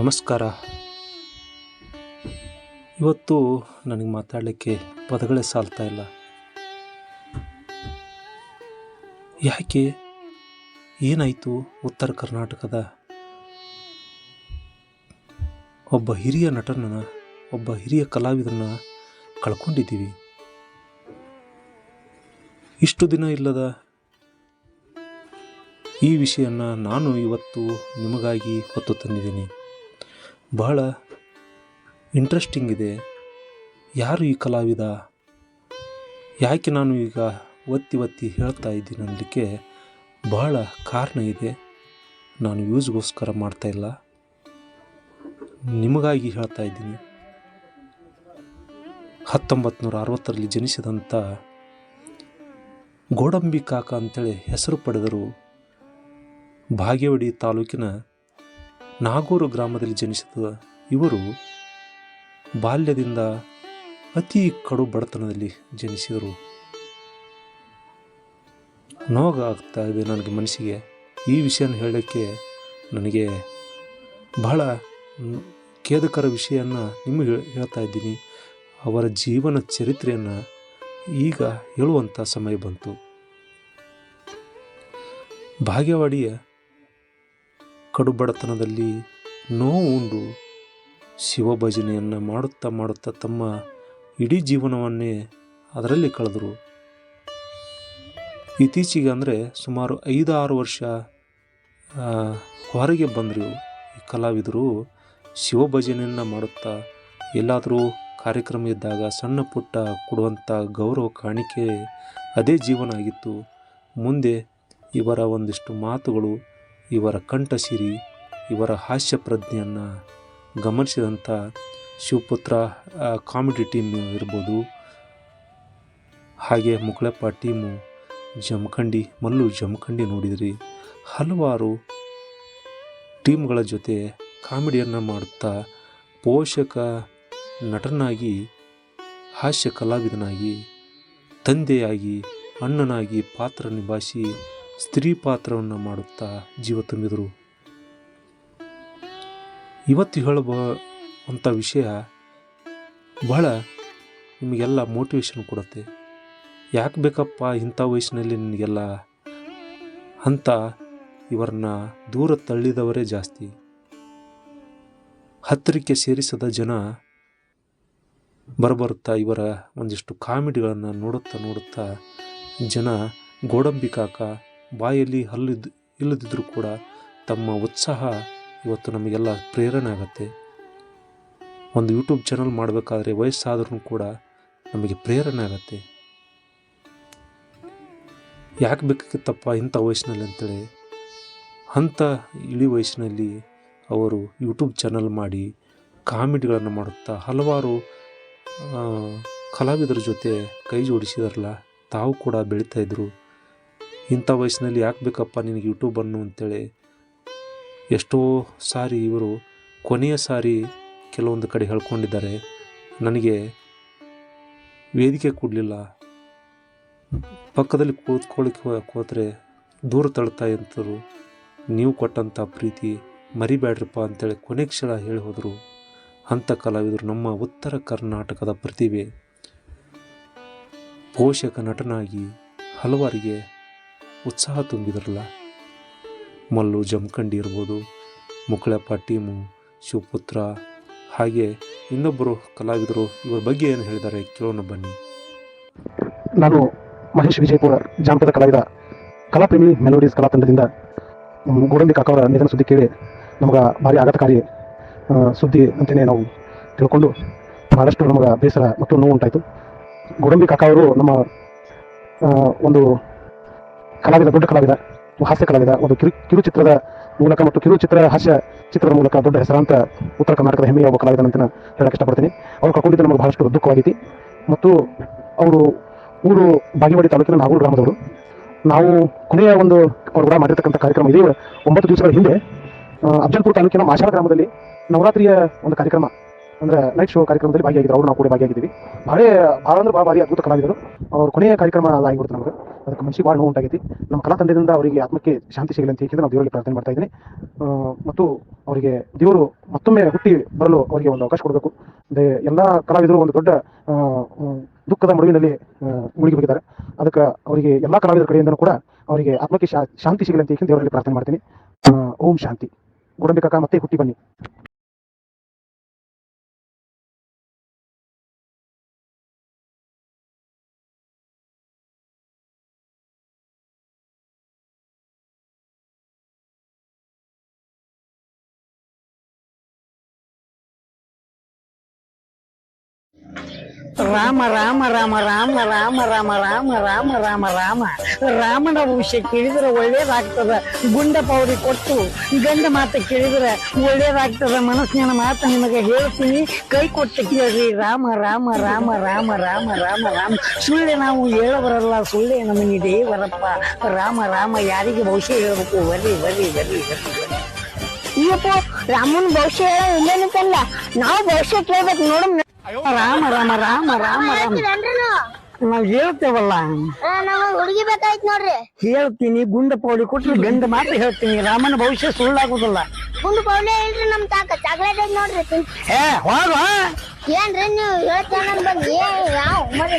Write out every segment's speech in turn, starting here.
ನಮಸ್ಕಾರ. ಇವತ್ತು ನನಗೆ ಮಾತಾಡಲಿಕ್ಕೆ ಪದಗಳೇ ಸಾಲ್ತಾ ಇಲ್ಲ. ಯಾಕೆ? ಏನಾಯಿತು ಉತ್ತರ ಕರ್ನಾಟಕದ? ಒಬ್ಬ ಹಿರಿಯ ನಟನನ್ನು, ಒಬ್ಬ ಹಿರಿಯ ಕಲಾವಿದನ ಕಳ್ಕೊಂಡಿದ್ದೀವಿ. ಇಷ್ಟು ದಿನ ಇಲ್ಲದ ಈ ವಿಷಯನ ನಾನು ಇವತ್ತು ನಿಮಗಾಗಿ ಹೊತ್ತು ತಂದಿದ್ದೀನಿ. ಬಹಳ ಇಂಟ್ರೆಸ್ಟಿಂಗ್ ಇದೆ. ಯಾರು ಈ ಕಲಾವಿದ? ಯಾಕೆ ನಾನು ಈಗ ಒತ್ತಿ ಒತ್ತಿ ಹೇಳ್ತಾ ಇದ್ದೀನಿ ಅನ್ನಲಿಕ್ಕೆ ಬಹಳ ಕಾರಣ ಇದೆ. ನಾನು ಯೂಸ್ಗೋಸ್ಕರ ಮಾಡ್ತಾ ಇಲ್ಲ. ನಿಮಗಾಗಿ ಹೇಳ್ತಾ ಇದ್ದೀನಿ. ಹತ್ತೊಂಬತ್ತು ನೂರ ಅರವತ್ತರಲ್ಲಿ ಜನಿಸಿದಂಥ ಗೋಡಂಬಿ ಕಾಕ ಅಂತೇಳಿ ಹೆಸರು ಪಡೆದರು. ಭಾಗ್ಯವಡಿ ತಾಲೂಕಿನ ನಾಗೂರು ಗ್ರಾಮದಲ್ಲಿ ಜನಿಸಿದ ಇವರು ಬಾಲ್ಯದಿಂದ ಅತಿ ಕಡು ಬಡತನದಲ್ಲಿ ಜನಿಸಿದರು. ನೋವಾಗ್ತಾ ಇದೆ ನನಗೆ ಮನಸ್ಸಿಗೆ. ಈ ವಿಷಯನ ಹೇಳೋಕ್ಕೆ ನನಗೆ ಬಹಳ ಖೇದಕರ ವಿಷಯವನ್ನು ನಿಮಗೆ ಹೇಳ್ತಾ ಇದ್ದೀನಿ. ಅವರ ಜೀವನ ಚರಿತ್ರೆಯನ್ನು ಈಗ ಹೇಳುವಂಥ ಸಮಯ ಬಂತು. ಭಾಗ್ಯವಾಡಿಯ ಕಡುಬಡತನದಲ್ಲಿ ನೋವು ಉಂಡು ಶಿವಭಜನೆಯನ್ನು ಮಾಡುತ್ತಾ ಮಾಡುತ್ತಾ ತಮ್ಮ ಇಡೀ ಜೀವನವನ್ನೇ ಅದರಲ್ಲಿ ಕಳೆದರು. ಇತ್ತೀಚೆಗೆ ಅಂದರೆ ಸುಮಾರು ಐದಾರು ವರ್ಷ ಹೊರಗೆ ಬಂದರು ಈ ಕಲಾವಿದರು ಶಿವಭಜನೆಯನ್ನು ಮಾಡುತ್ತಾ ಎಲ್ಲಾದರೂ ಕಾರ್ಯಕ್ರಮ ಇದ್ದಾಗ ಸಣ್ಣ ಪುಟ್ಟ ಕೊಡುವಂಥ ಗೌರವ ಕಾಣಿಕೆ ಅದೇ ಜೀವನ ಆಗಿತ್ತು. ಮುಂದೆ ಇವರ ಒಂದಿಷ್ಟು ಮಾತುಗಳು ಇವರ ಕಂಠಸಿರಿ, ಇವರ ಹಾಸ್ಯ ಪ್ರಜ್ಞೆಯನ್ನು ಗಮನಿಸಿದಂಥ ಶಿವಪುತ್ರ ಕಾಮಿಡಿ ಟೀಮ್ ಇರ್ಬೋದು. ಹಾಗೆ ಮುಕ್ಳಪ್ಪ ಟೀಮು ಜಮಖಂಡಿ, ಮಲ್ಲು ಜಮಖಂಡಿ ನೋಡಿದ್ರಿ. ಹಲವಾರು ಟೀಮ್ಗಳ ಜೊತೆ ಕಾಮಿಡಿಯನ್ನು ಮಾಡುತ್ತಾ ಪೋಷಕ ನಟನಾಗಿ, ಹಾಸ್ಯ ಕಲಾವಿದನಾಗಿ, ತಂದೆಯಾಗಿ, ಅಣ್ಣನಾಗಿ ಪಾತ್ರ ನಿಭಾಯಿಸಿ ಸ್ತ್ರೀ ಪಾತ್ರವನ್ನು ಮಾಡುತ್ತಾ ಜೀವ ತುಂಬಿದರು. ಇವತ್ತು ಹೇಳುವ ಅಂಥ ವಿಷಯ ಬಹಳ ನಿಮಗೆಲ್ಲ ಮೋಟಿವೇಶನ್ ಕೊಡುತ್ತೆ. ಯಾಕೆ ಬೇಕಪ್ಪ ಇಂಥ ವಯಸ್ಸಿನಲ್ಲಿ ನಿನಗೆಲ್ಲ ಅಂತ ಇವರನ್ನ ದೂರ ತಳ್ಳಿದವರೇ ಜಾಸ್ತಿ. ಹತ್ತಿರಕ್ಕೆ ಸೇರಿಸದ ಜನ ಬರಬರುತ್ತಾ ಇವರ ಒಂದಿಷ್ಟು ಕಾಮಿಡಿಗಳನ್ನು ನೋಡುತ್ತಾ ನೋಡುತ್ತಾ ಜನ ಗೋಡಂಬಿ ಕಾಕ ಬಾಯಲ್ಲಿ ಹಲ್ಲಿದ್ದು ಇಲ್ಲದಿದ್ದರೂ ಕೂಡ ತಮ್ಮ ಉತ್ಸಾಹ ಇವತ್ತು ನಮಗೆಲ್ಲ ಪ್ರೇರಣೆ ಆಗುತ್ತೆ. ಒಂದು ಯೂಟ್ಯೂಬ್ ಚಾನಲ್ ಮಾಡಬೇಕಾದ್ರೆ ವಯಸ್ಸಾದ್ರೂ ಕೂಡ ನಮಗೆ ಪ್ರೇರಣೆ ಆಗುತ್ತೆ. ಯಾಕೆ ಬೇಕಾಗಿತ್ತಪ್ಪ ಇಂಥ ವಯಸ್ಸಿನಲ್ಲಿ ಅಂತೇಳಿ? ಅಂಥ ಇಳಿ ವಯಸ್ಸಿನಲ್ಲಿ ಅವರು ಯೂಟ್ಯೂಬ್ ಚಾನಲ್ ಮಾಡಿ ಕಾಮಿಡಿಗಳನ್ನು ಮಾಡುತ್ತಾ ಹಲವಾರು ಕಲಾವಿದರ ಜೊತೆ ಕೈ ಜೋಡಿಸಿದಾರಲ್ಲ, ತಾವು ಕೂಡ ಬೆಳೀತಾ ಇದ್ದರು ಇಂಥ ವಯಸ್ಸಿನಲ್ಲಿ ಯಾಕೆ ಬೇಕಪ್ಪ ನಿನಗೆ ಯೂಟ್ಯೂಬನ್ನು ಅಂತೇಳಿ? ಎಷ್ಟೋ ಸಾರಿ ಇವರು ಕೊನೆಯ ಸಾರಿ ಕೆಲವೊಂದು ಕಡೆ ಹೇಳ್ಕೊಂಡಿದ್ದಾರೆ. ನನಗೆ ವೇದಿಕೆ ಕೊಡಲಿಲ್ಲ. ಪಕ್ಕದಲ್ಲಿ ಕೂತ್ಕೊಳ್ಳಿಕ್ಕೆ ಹೋದರೆ ದೂರ ತಳ್ತಾ ಇರ್ತರು ನೀವು ಕೊಟ್ಟಂಥ ಪ್ರೀತಿ ಮರಿಬೇಡ್ರಪ್ಪ ಅಂತೇಳಿ ಕೊನೆ ಕ್ಷಣ ಹೇಳಿ ಹೋದರು. ಅಂಥ ಕಲಾವಿದರು ನಮ್ಮ ಉತ್ತರ ಕರ್ನಾಟಕದ ಪ್ರತಿಭೆ. ಪೋಷಕ ನಟನಾಗಿ ಹಲವರಿಗೆ ಉತ್ಸಾಹ ತುಂಬಿದ್ರಲ್ಲ? ಮಲ್ಲು ಜಮಖಂಡಿ ಇರ್ಬೋದು, ಮುಕ್ಳಪ್ಪ, ಟೀಮು, ಶಿವಪುತ್ರ, ಹಾಗೆ ಇನ್ನೊಬ್ಬರು ಕಲಾವಿದರು ಇವರ ಬಗ್ಗೆ ಏನು ಹೇಳಿದ್ದಾರೆ ಕೇಳೋಣ ಬನ್ನಿ. ನಾನು ಮಹೇಶ್ ವಿಜಯಪುರ ಜಾನಪದ ಕಲಾವಿದ, ಕಲಾಪ್ರೇಮಿ ಮೆಲೋಡೀಸ್ ಕಲಾ ತಂಡದಿಂದ ಗೋಡಂಬಿ ಕಾಕವರ ನಿಧನ ಸುದ್ದಿ ಕೇಳಿ ನಮಗೆ ಭಾರಿ ಆಘಾತಕಾರಿ ಸುದ್ದಿ ಅಂತಲೇ ನಾವು ತಿಳ್ಕೊಂಡು ಬಹಳಷ್ಟು ನಮಗೆ ಬೇಸರ ಮತ್ತು ನೋವು ಉಂಟಾಯಿತು. ಗೋಡಂಬಿ ಕಾಕ ಅವರು ನಮ್ಮ ಒಂದು ಕಲಾವಿದ, ದೊಡ್ಡ ಕಲಾವಿದ ಹಾಸ್ಯ ಕಲಾವಿದ, ಒಂದು ಕಿರು, ಕಿರುಚಿತ್ರದ ಮೂಲಕ ಮತ್ತು ಕಿರುಚಿತ್ರ ಹಾಸ್ಯ ಚಿತ್ರದ ಮೂಲಕ ದೊಡ್ಡ ಹೆಸರಾಂತ ಉತ್ತರ ಕರ್ನಾಟಕದ ಹೆಮ್ಮೆಯ ಒಬ್ಬ ಕಲಾವಿದ ಅಂತ ಹೇಳಕ್ಕೆ ಇಷ್ಟಪಡ್ತೀನಿ. ಅವ್ರು ಕಳ್ಕೊಂಡಿದ್ದು ನಮಗೆ ಬಹಳಷ್ಟು ದುಃಖವಾಗೈತಿ. ಮತ್ತು ಅವರು ಊರು ಬಾಗಿವಾಡಿ ತಾಲೂಕಿನ ನಾಗೂರು ಗ್ರಾಮದವರು. ನಾವು ಕೊನೆಯ ಒಂದು ಅವರು ಕೂಡ ಮಾಡಿರ್ತಕ್ಕಂಥ ಕಾರ್ಯಕ್ರಮ ಇದೆ ಒಂಬತ್ತು ದಿವಸಗಳ ಹಿಂದೆ ಅಬ್ಜಲ್ಪುರ ತಾಲೂಕಿನ ಮಾಶಾಳ ಗ್ರಾಮದಲ್ಲಿ ನವರಾತ್ರಿಯ ಒಂದು ಕಾರ್ಯಕ್ರಮ ಅಂದ್ರೆ ನೈಟ್ ಶೋ ಕಾರ್ಯಕ್ರಮದಲ್ಲಿ ಭಾಗಿಯಾಗಿದ್ರು ಅವರು ನಾವು ಕೂಡ ಭಾಗಿಯಾಗಿದ್ದೀವಿ. ಭಾಳ ಭಾಳ ಅಂದ್ರೆ ಭಾಳ ಭಾರಿ ಅದ್ಭುತ ಕಲಾವಿದರು. ಅವ್ರ ಕೊನೆಯ ಕಾರ್ಯಕ್ರಮ ಆಗಿಬಿಡ್ತು ನಮಗೆ. ಅದಕ್ಕೆ ಮನಸ್ಸಿಗೆ ಭಾಳ ನೋವು ಉಂಟಾಗೈತಿ. ನಮ್ಮ ಕಲಾ ತಂಡದಿಂದ ಅವರಿಗೆ ಆತ್ಮಕ್ಕೆ ಶಾಂತಿ ಸಿಗಲಿ ಅಂತ ಹೇಳಿ ನಾವು ದೇವರಲ್ಲಿ ಪ್ರಾರ್ಥನೆ ಮಾಡ್ತಾ ಇದ್ದೀನಿ. ಮತ್ತು ಅವರಿಗೆ ದೇವರು ಮತ್ತೊಮ್ಮೆ ಹುಟ್ಟಿ ಬರಲು ಅವರಿಗೆ ಒಂದು ಅವಕಾಶ ಕೊಡಬೇಕು. ಅದೇ ಎಲ್ಲ ಕಲಾವಿದರು ಒಂದು ದೊಡ್ಡ ದುಃಖದ ಮಡುವಿನಲ್ಲಿ ಮುಳುಗಿ ಹೋಗಿದ್ದಾರೆ. ಅದಕ್ಕೆ ಅವರಿಗೆ ಎಲ್ಲ ಕಲಾವಿದರ ಕಡೆಯಿಂದ ಕೂಡ ಅವರಿಗೆ ಆತ್ಮಕ್ಕೆ ಶಾಂತಿ ಸಿಗಲಿ ಅಂತ ಹೇಳಿ ದೇವರಲ್ಲಿ ಪ್ರಾರ್ಥನೆ ಮಾಡ್ತೀನಿ. ಓಂ ಶಾಂತಿ. ಗುಡಂಬಿಕಾಕ ಮತ್ತೆ ಹುಟ್ಟಿ ಬನ್ನಿ. ராம ராம ராம ராம ರಾಮ ರಾಮ ರಾಮ ರಾಮ ರಾಮ ರಾಮ ರಾಮನ ವಿಷಯಕ್ಕೆ ಇಳಿದ್ರೆ ಒಳ್ಳೇದಾಗ್ತದ ಗುಂಡಪ್ಪ ಅವ್ರಿಗೆ ಕೊಟ್ಟು ಗಂಡ ಮಾತು ಕೇಳಿದ್ರೆ ಒಳ್ಳೇದಾಗ್ತದ ಮನಸ್ಸಿನ ಮಾತು ನಿಮಗೆ ಹೇಳ್ತೀನಿ ಕೈ ಕೊಟ್ಟು ಕೇಳ್ರಿ ರಾಮ ರಾಮ ರಾಮ ರಾಮ ರಾಮ ರಾಮ ರಾಮ ಸುಳ್ಳೆ ನಾವು ಹೇಳೋಬರಲ್ಲ ಸುಳ್ಳೆ ನಮಗೆ ದೇವರಪ್ಪ ರಾಮ ರಾಮ ಯಾರಿಗೆ ಭವಿಷ್ಯ ಹೇಳ್ಬೇಕು ಬರ್ರಿ ಬರ್ರಿ ಬರ್ರಿ ಬರ್ರಿ ಅಯ್ಯಪ್ಪ ರಾಮನ ಭವಿಷ್ಯ ಹೇಳೋ ಇಲ್ಲೇನಂತಲ್ಲ ನಾವು ಭವಿಷ್ಯ ಕೇಳ್ಬೇಕು ನೋಡಮ್ ರಾಮ ರಾಮ ರಾಮ ರಾಮ ರಾಮ. ನಾವು ಹೇಳ್ತೇವಲ್ಲ. ಹುಡುಗಿ ಬೇಕಾಯ್ತು ನೋಡ್ರಿ. ಹೇಳ್ತೀನಿ ಗುಂಡ ಪೌಡಿ ಕೊಟ್ಟು ಗಂಡ ಮಾತ್ರ ಹೇಳ್ತೀನಿ. ರಾಮನ ಭವಿಷ್ಯ ಸುಳ್ಳಾಗುದಿಲ್ಲ. ಗುಂಡು ಪೌಡಿ ಇಲ್ರಿ ನಮ್ ತಾಕ ಚಾಕ್ಲೇಟ್ ಐತಿ ನೋಡ್ರಿ ಏ ಹೇ ಹೋಗ ಏನ್ರಿ ನೀವು ಹೇಳ್ತಾನ ಬಂದ್ ಯಾವ ಮರಿ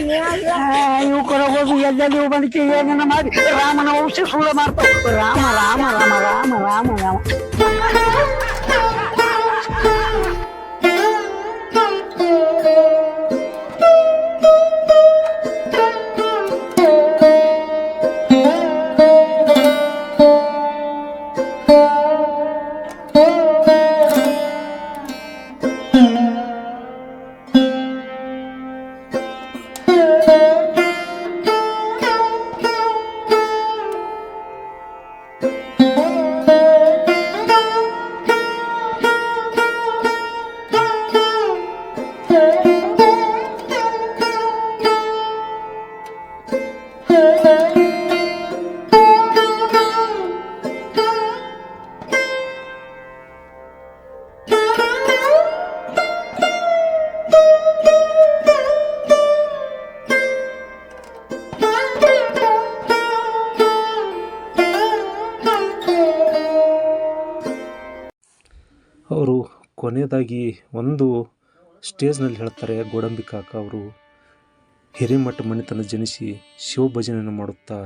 ನೀವ್ ಬಂದಿಕ್ಕೆ ಏನೇನ ಮಾಡಿ? ರಾಮನ ಭವಿಷ್ಯ ಸುಳ್ಳ ಮಾಡ್ತಾವ ರಾಮ ರಾಮ ರಾಮ ರಾಮ ರಾಮ ರಾಮ. ಕೊನೆಯದಾಗಿ ಒಂದು ಸ್ಟೇಜ್ನಲ್ಲಿ ಹೇಳ್ತಾರೆ, ಗೋಡಂಬಿ ಕಾಕ ಅವರು ಹಿರೇಮಠ ಮನೆತನ ಜನಿಸಿ ಶಿವಭಜನೆಯನ್ನು ಮಾಡುತ್ತಾ,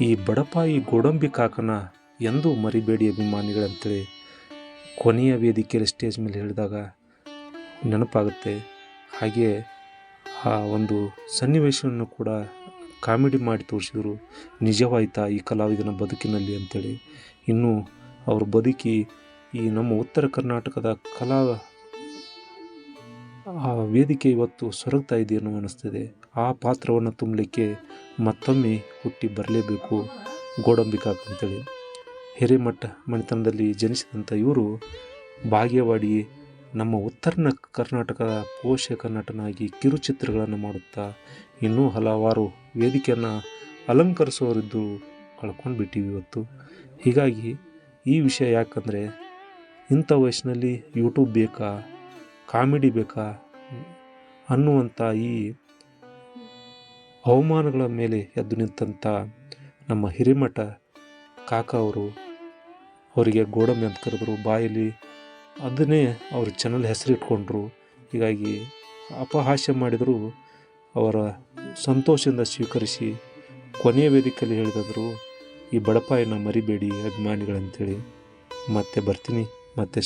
ಈ ಬಡಪಾಯಿ ಗೋಡಂಬಿ ಕಾಕನ ಎಂದೂ ಮರಿಬೇಡಿ ಅಭಿಮಾನಿಗಳಂತೇಳಿ ಕೊನೆಯ ವೇದಿಕೆಯಲ್ಲಿ ಸ್ಟೇಜ್ ಮೇಲೆ ಹೇಳಿದಾಗ ನೆನಪಾಗುತ್ತೆ. ಹಾಗೆ ಆ ಒಂದು ಸನ್ನಿವೇಶವನ್ನು ಕೂಡ ಕಾಮಿಡಿ ಮಾಡಿ ತೋರಿಸಿದರು. ನಿಜವಾಯ್ತಾ ಈ ಕಲಾವಿದನ ಬದುಕಿನಲ್ಲಿ ಅಂತೇಳಿ. ಇನ್ನು ಅವರು ಬದುಕಿ ಈ ನಮ್ಮ ಉತ್ತರ ಕರ್ನಾಟಕದ ಕಲಾ ಆ ವೇದಿಕೆ ಇವತ್ತು ಸೊರಗ್ತಾ ಇದೆಯೇನೋ ಅನ್ನಿಸ್ತಿದೆ ಆ ಪಾತ್ರವನ್ನು ತುಂಬಲಿಕ್ಕೆ ಮತ್ತೊಮ್ಮೆ ಹುಟ್ಟಿ ಬರಲೇಬೇಕು ಗೋಡಂಬಿಕಾಕ ಅಂತೇಳಿ. ಹಿರೇಮಠ ಮನೆತನದಲ್ಲಿ ಜನಿಸಿದಂಥ ಇವರು ಭಾಗ್ಯವಾಡಿ ನಮ್ಮ ಉತ್ತರ ಕರ್ನಾಟಕದ ಪೋಷಕ ನಟನಾಗಿ ಕಿರುಚಿತ್ರಗಳನ್ನು ಮಾಡುತ್ತಾ ಇನ್ನೂ ಹಲವಾರು ವೇದಿಕೆಯನ್ನು ಅಲಂಕರಿಸುವವರಿದ್ದು ಕಳ್ಕೊಂಡು ಬಿಟ್ಟಿವಿ ಇವತ್ತು. ಹೀಗಾಗಿ ಈ ವಿಷಯ ಯಾಕಂದರೆ ಇಂಥ ವಯಸ್ಸಿನಲ್ಲಿ ಯೂಟ್ಯೂಬ್ ಬೇಕಾ? ಕಾಮಿಡಿ ಬೇಕಾ? ಅನ್ನುವಂಥ ಈ ಅವಮಾನಗಳ ಮೇಲೆ ಎದ್ದು ನಿಂತಂಥ ನಮ್ಮ ಹಿರಿಮಠ ಕಾಕ ಅವರು, ಅವರಿಗೆ ಗೋಡಂಬಿ ಅಂತ ಕರೆದ್ರು, ಬಾಯಲ್ಲಿ ಅದನ್ನೇ ಅವ್ರ ಚಾನಲ್ ಹೆಸರಿಟ್ಕೊಂಡ್ರು ಹೀಗಾಗಿ ಅಪಹಾಸ್ಯ ಮಾಡಿದರು, ಅವರ ಸಂತೋಷದಿಂದ ಸ್ವೀಕರಿಸಿ ಕೊನೆಯ ವೇದಿಕೆಯಲ್ಲಿ ಹೇಳಿದ್ರು ಈ ಬಡಪಾಯನ ಮರಿಬೇಡಿ ಅಭಿಮಾನಿಗಳಂತೇಳಿ. ಮತ್ತೆ ಬರ್ತೀನಿ. Mateo